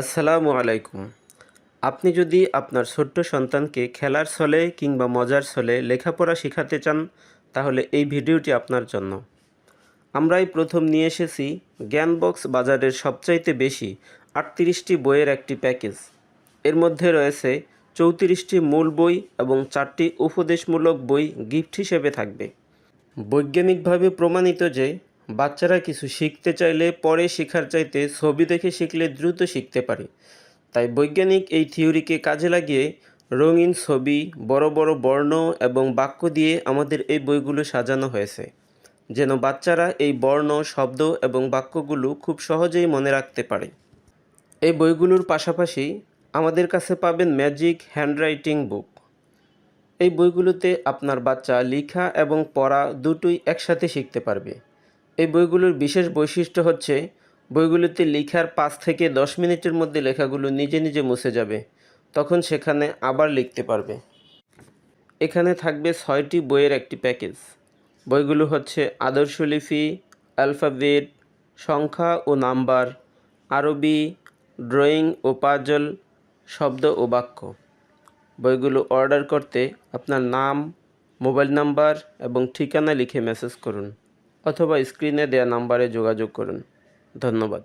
আসসালামু আলাইকুম। আপনি যদি আপনার ছোট্ট সন্তানকে খেলার ছলে কিংবা মজার ছলে লেখাপড়া শেখাতে চান, তাহলে এই ভিডিওটি আপনার জন্য। আমরাই প্রথম নিয়ে এসেছি জ্ঞানবক্স বাজারের সবচাইতে বেশি আটত্রিশটি বইয়ের একটি প্যাকেজ। এর মধ্যে রয়েছে চৌত্রিশটি মূল বই এবং চারটি উপদেশমূলক বই গিফট হিসেবে থাকবে। বৈজ্ঞানিকভাবে প্রমাণিত যে বাচ্চারা কিছু শিখতে চাইলে পরে শেখার চাইতে ছবি দেখে শিখলে দ্রুত শিখতে পারে। তাই বৈজ্ঞানিক এই থিওরিকে কাজে লাগিয়ে রঙিন ছবি, বড় বড় বর্ণ এবং বাক্য দিয়ে আমাদের এই বইগুলো সাজানো হয়েছে। যেন বাচ্চারা এই বর্ণ, শব্দ এবং বাক্যগুলো খুব সহজেই মনে রাখতে পারে। এই বইগুলোর পাশাপাশি আমাদের কাছে পাবেন ম্যাজিক হ্যান্ডরাইটিং বুক। এই বইগুলোতে আপনার বাচ্চা লেখা এবং পড়া দুটোই একসাথে শিখতে পারবে। এই বইগুলোর বিশেষ বৈশিষ্ট্য হচ্ছে, বইগুলোতে লেখার পাঁচ থেকে দশ মিনিটের মধ্যে লেখাগুলো নিজে নিজে মুছে যাবে, তখন সেখানে আবার লিখতে পারবে। এখানে থাকবে ছয়টি বইয়ের একটি প্যাকেজ। বইগুলো হচ্ছে আদর্শ লিপি অ্যালফাবেট, সংখ্যা ও নাম্বার, আরবি, ড্রয়িং ও পাজল, শব্দ ও বাক্য। বইগুলো অর্ডার করতে আপনার নাম, মোবাইল নাম্বার এবং ঠিকানা লিখে মেসেজ করুন। অথবা স্ক্রিনে দেওয়া নাম্বারে যোগাযোগ করুন। ধন্যবাদ।